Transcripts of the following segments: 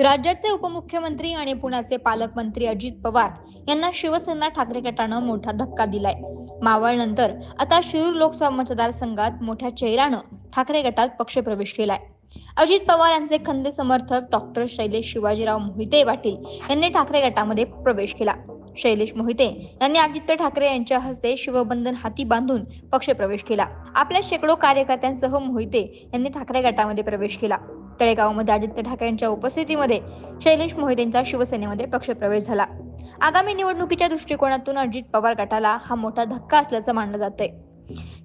राज्याचे उपमुख्यमंत्री आणि पुण्याचे पालकमंत्री अजित पवार यांना शिवसेना ठाकरे गटानं मोठा धक्का दिलाय. मावळनंतर आता शिरूर लोकसभा मतदारसंघात मोठ्या चेहऱ्यानं ठाकरे गटात पक्षप्रवेश केलाय. अजित पवार यांचे खंदे समर्थक डॉक्टर शैलेश शिवाजीराव मोहिते पाटील यांनी ठाकरे गटामध्ये प्रवेश केला. शैलेश मोहिते यांनी आदित्य ठाकरे यांच्या हस्ते शिवबंधन हाती बांधून पक्षप्रवेश केला. आपल्या शेकडो कार्यकर्त्यांसह मोहिते यांनी ठाकरे गटामध्ये प्रवेश केला. तळेगावमध्ये आदित्य ठाकरेंच्या उपस्थितीमध्ये शैलेश मोहितेंचा शिवसेनेमध्ये पक्षप्रवेश झाला. आगामी निवडणुकीच्या दृष्टिकोनातून अजित पवार गटाला हा मोठा धक्का असल्याचं मानलं जातंय.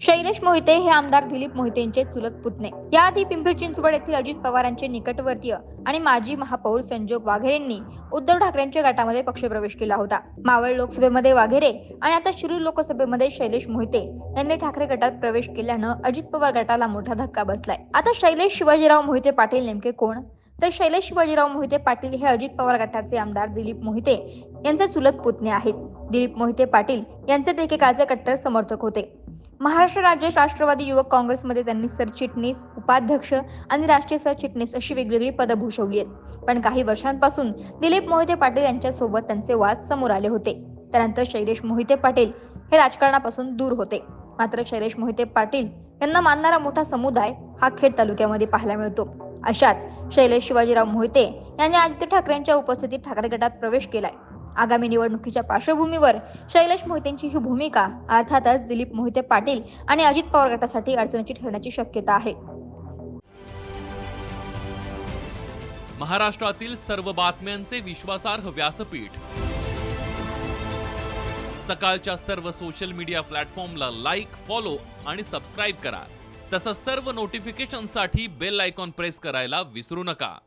शैलेश मोहिते हे आमदार दिलीप मोहितेंचे चुलत पुतणे. याआधी पिंपरी चिंचवड येथील अजित पवारांचे निकटवर्तीय आणि माजी महापौर संजोग वाघेरे यांनी उद्धव ठाकरेंच्या गटामध्ये पक्षप्रवेश केला होता. मावळ लोकसभेमध्ये वाघेरे आणि आता शिरूर लोकसभेमध्ये शैलेश मोहिते यांनी ठाकरे गटात प्रवेश केल्यानं अजित पवार गटाला मोठा धक्का बसलाय. आता शैलेश शिवाजीराव मोहिते पाटील नेमके कोण? तर शैलेश शिवाजीराव मोहिते पाटील हे अजित पवार गटाचे आमदार दिलीप मोहिते यांचे चुलत पुतणे आहेत. दिलीप मोहिते पाटील यांचे ते एकेकाळचे कट्टर समर्थक होते. महाराष्ट्र राज्य राष्ट्रवादी युवक काँग्रेसमध्ये त्यांनी सरचिटणीस उपाध्यक्ष आणि राष्ट्रीय सरचिटणीस अशी वेगवेगळी पदं भूषवली आहेत. पण काही वर्षांपासून दिलीप मोहिते पाटील यांच्यासोबत त्यांचे वाद समोर आले होते. त्यानंतर शैलेश मोहिते पाटील हे राजकारणापासून दूर होते. मात्र शैलेश मोहिते पाटील यांना मानणारा मोठा समुदाय हा खेड तालुक्यामध्ये पाहायला मिळतो. अशात शैलेश शिवाजीराव मोहिते यांनी आदित्य ठाकरेंच्या उपस्थितीत ठाकरे गटात प्रवेश केलाय. आगामी निवडणुकीच्या पार्श्वभूमीवर शैलेश मोहितेंची ही भूमिका अर्थातच दिलीप मोहिते पाटील आणि अजित पवार गटासाठी अडचणीची ठरण्याची शक्यता आहे. महाराष्ट्रातील सर्व बातम्यांचे विश्वासार्ह व्यासपीठ. सकाळच्या सर्व सोशल मीडिया प्लॅटफॉर्मला लाईक फॉलो आणि सबस्क्राईब करा. तसंच सर्व नोटिफिकेशनसाठी बेल आयकॉन प्रेस करायला विसरू नका.